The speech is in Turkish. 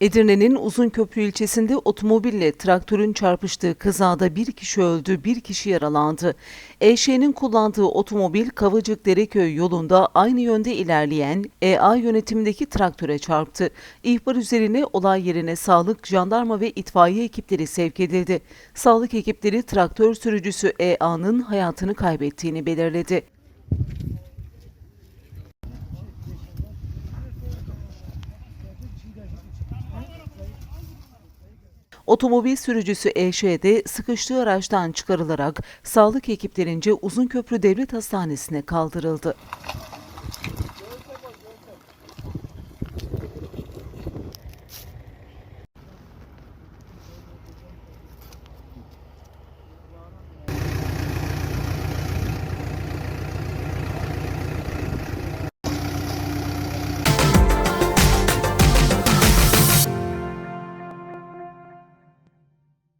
Edirne'nin Uzunköprü ilçesinde otomobille traktörün çarpıştığı kazada bir kişi öldü, bir kişi yaralandı. EŞ'nin kullandığı otomobil Kavacık Dereköy yolunda aynı yönde ilerleyen EA yönetimindeki traktöre çarptı. İhbar üzerine olay yerine sağlık, jandarma ve itfaiye ekipleri sevk edildi. Sağlık ekipleri traktör sürücüsü EA'nın hayatını kaybettiğini belirledi. Otomobil sürücüsü EŞ'de sıkıştığı araçtan çıkarılarak sağlık ekiplerince Uzunköprü Devlet Hastanesi'ne kaldırıldı.